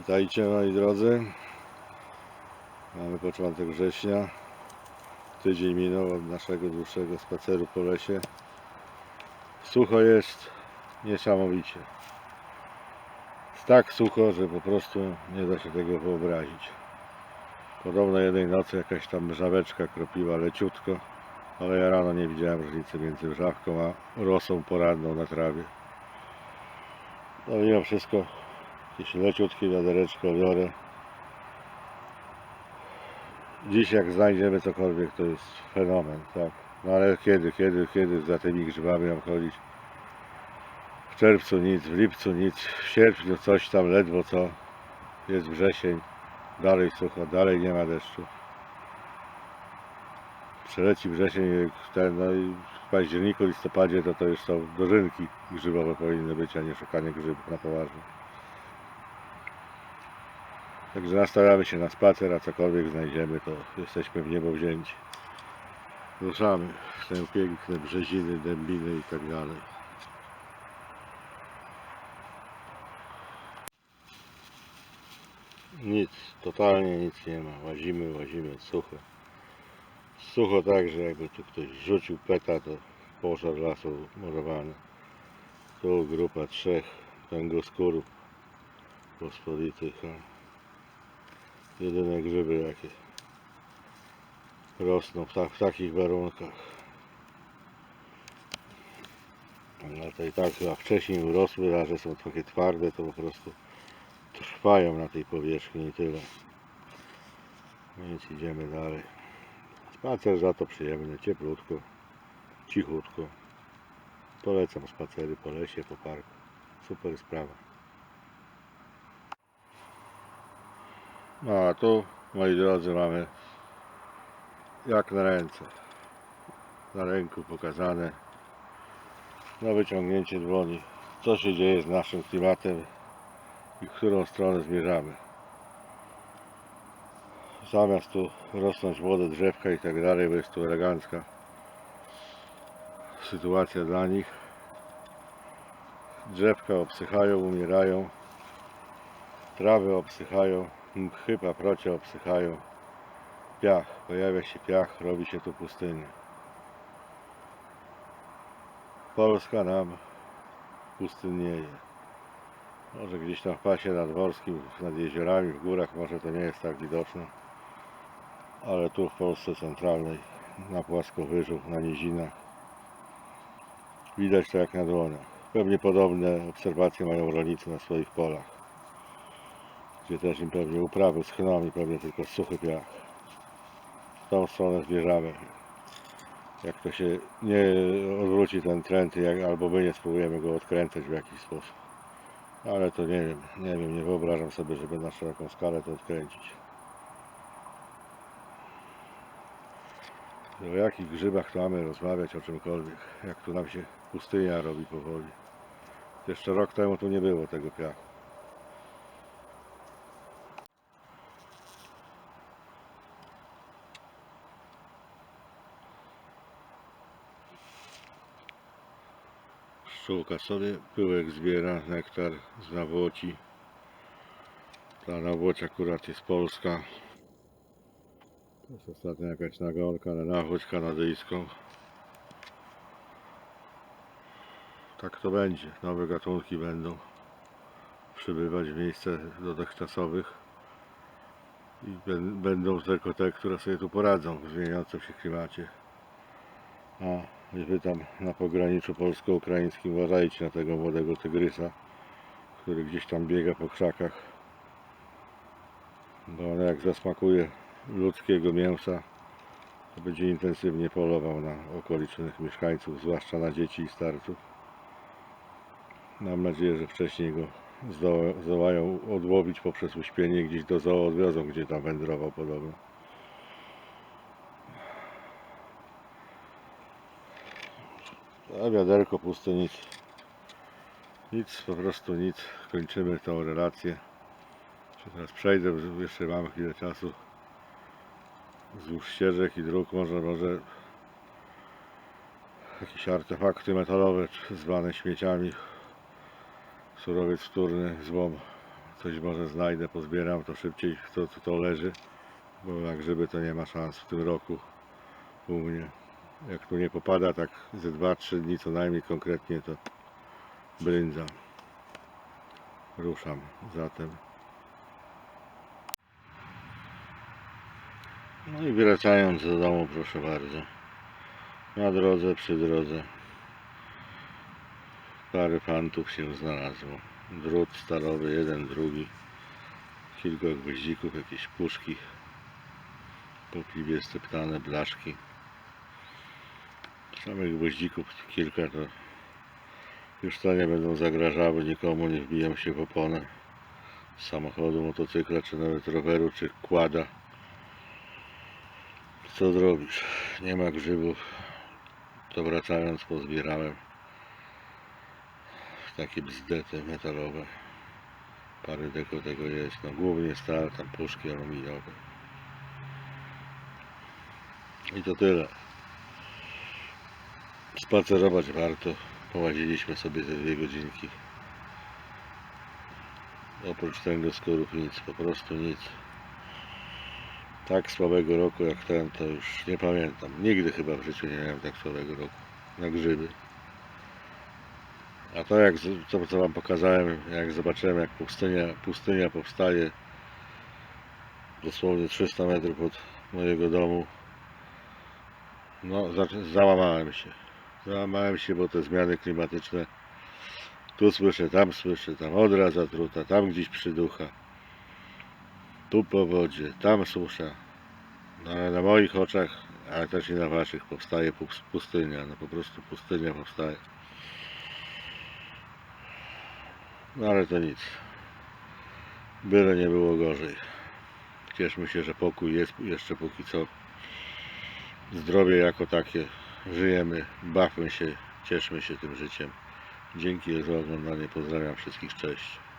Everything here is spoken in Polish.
Witajcie moi drodzy. Mamy początek września. Tydzień minął od naszego dłuższego spaceru po lesie. Sucho jest niesamowicie. Jest tak sucho, że po prostu nie da się tego wyobrazić. Podobno jednej nocy jakaś tam mrzaweczka kropiła leciutko, ale ja rano nie widziałem różnicy między mrzawką a rosą poranną na trawie. No mimo wszystko jakieś leciutkie wiadereczko biorę. Dziś jak znajdziemy cokolwiek to jest fenomen, tak. No ale kiedy, kiedy, kiedy za tymi grzybami mam chodzić? W czerwcu nic, w lipcu nic, w sierpniu coś tam ledwo co. Jest wrzesień, dalej sucho, dalej nie ma deszczu. Przeleci wrzesień, ten, no i w październiku, listopadzie to to już są dożynki grzybowe powinny być, a nie szukanie grzybów na poważnie. Także nastawiamy się na spacer, a cokolwiek znajdziemy, to jesteśmy w niebo wzięci. Ruszamy w te piękne brzeziny, dębiny i tak dalej. Nic, totalnie nic nie ma. Łazimy, łazimy, sucho. Sucho tak, że jakby tu ktoś rzucił peta, to pożar lasu murowany. Tu grupa trzech tęgoskórów pospolitych. A jedyne grzyby jakie rosną w, ta, w takich warunkach. No to i tak chyba wcześniej urosły, a że są takie twarde, to po prostu trwają na tej powierzchni i tyle. Więc idziemy dalej. Spacer za to przyjemny, cieplutko, cichutko. Polecam spacery po lesie, po parku. Super sprawa. No a tu, moi drodzy, mamy jak na ręce. Na ręku pokazane na wyciągnięcie dłoni, co się dzieje z naszym klimatem i w którą stronę zmierzamy. Zamiast tu rosnąć młode drzewka i tak dalej, bo jest tu elegancka sytuacja dla nich. Drzewka obsychają, umierają, trawy obsychają, mchy, paprocie obsychają, piach, pojawia się piach, robi się tu pustynia. Polska nam pustynnieje. Może gdzieś tam w pasie nadmorskim, nad jeziorami, w górach, może to nie jest tak widoczne, ale tu w Polsce centralnej, na płaskowyżu, na nizinach, widać to jak na dłoniach. Pewnie podobne obserwacje mają rolnicy na swoich polach też im pewnie uprawy schną i pewnie tylko suchy piach. W tą stronę zbierzamy. Jak to się nie odwróci ten trend, jak, albo my nie spróbujemy go odkręcać w jakiś sposób. Ale to nie wiem, nie wiem, nie wyobrażam sobie, żeby na szeroką skalę to odkręcić. O jakich grzybach mamy rozmawiać, o czymkolwiek. Jak tu nam się pustynia robi powoli. Jeszcze rok temu tu nie było tego piachu. Pszczółka pyłek zbiera, nektar z nawłoci. Ta nawłoć akurat jest polska. To jest ostatnio jakaś nagonka na nawłoć kanadyjską. Tak to będzie. Nowe gatunki będą przybywać w miejsce dotychczasowych. I bę- będą tylko te, które sobie tu poradzą w zmieniającym się klimacie. A wy tam na pograniczu polsko-ukraińskim uważajcie na tego młodego tygrysa, który gdzieś tam biega po krzakach. Bo on jak zasmakuje ludzkiego mięsa, to będzie intensywnie polował na okolicznych mieszkańców, zwłaszcza na dzieci i starców. Mam nadzieję, że wcześniej go zdoła- zdołają odłowić poprzez uśpienie gdzieś do zoo odwiozą, gdzie tam wędrował podobno. A wiaderko puste nic. Nic, po prostu nic. Kończymy tą relację. Teraz przejdę, jeszcze mam chwilę czasu. Wzdłuż ścieżek i dróg może, może jakieś artefakty metalowe, zwane śmieciami. Surowiec wtórny, złom coś może znajdę, pozbieram to szybciej, to, to, to leży. Bo na grzyby to nie ma szans w tym roku u mnie. Jak tu nie popada tak ze 2-3 dni co najmniej konkretnie to brędza. Ruszam zatem. No i wracając do domu proszę bardzo. Na drodze, przy drodze parę fantów się znalazło. Drut stalowy, jeden, drugi. Kilka gwoździków, jakieś puszki. Popliwie steptane blaszki. Samych gwoździków kilka to już to nie będą zagrażały nikomu, nie wbiją się w oponę samochodu, motocykla, czy nawet roweru, czy kłada. Co zrobisz? Nie ma grzybów. To wracając pozbierałem takie bzdety metalowe. Parę deko tego jest. No głównie stal, tam puszki aluminiowe. I to tyle. Spacerować warto. Połaziliśmy sobie te dwie godzinki. Oprócz tego skorów nic, po prostu nic. Tak słabego roku jak ten to już nie pamiętam. Nigdy chyba w życiu nie miałem tak słabego roku. Na grzyby. A to jak to co wam pokazałem, jak zobaczyłem jak pustynia, pustynia powstaje dosłownie 300 metrów od mojego domu. No załamałem się. Załamałem się, bo te zmiany klimatyczne tu słyszę, tam słyszę, tam odra zatruta, tam gdzieś przyducha. Tu powodzie, tam susza. No ale na moich oczach, ale też i na waszych powstaje pus- pustynia. No po prostu pustynia powstaje. No ale to nic. Byle nie było gorzej. Cieszmy się, że pokój jest jeszcze póki co. Zdrowie jako takie. Żyjemy, bawmy się, cieszmy się tym życiem. Dzięki za oglądanie. Pozdrawiam wszystkich. Cześć.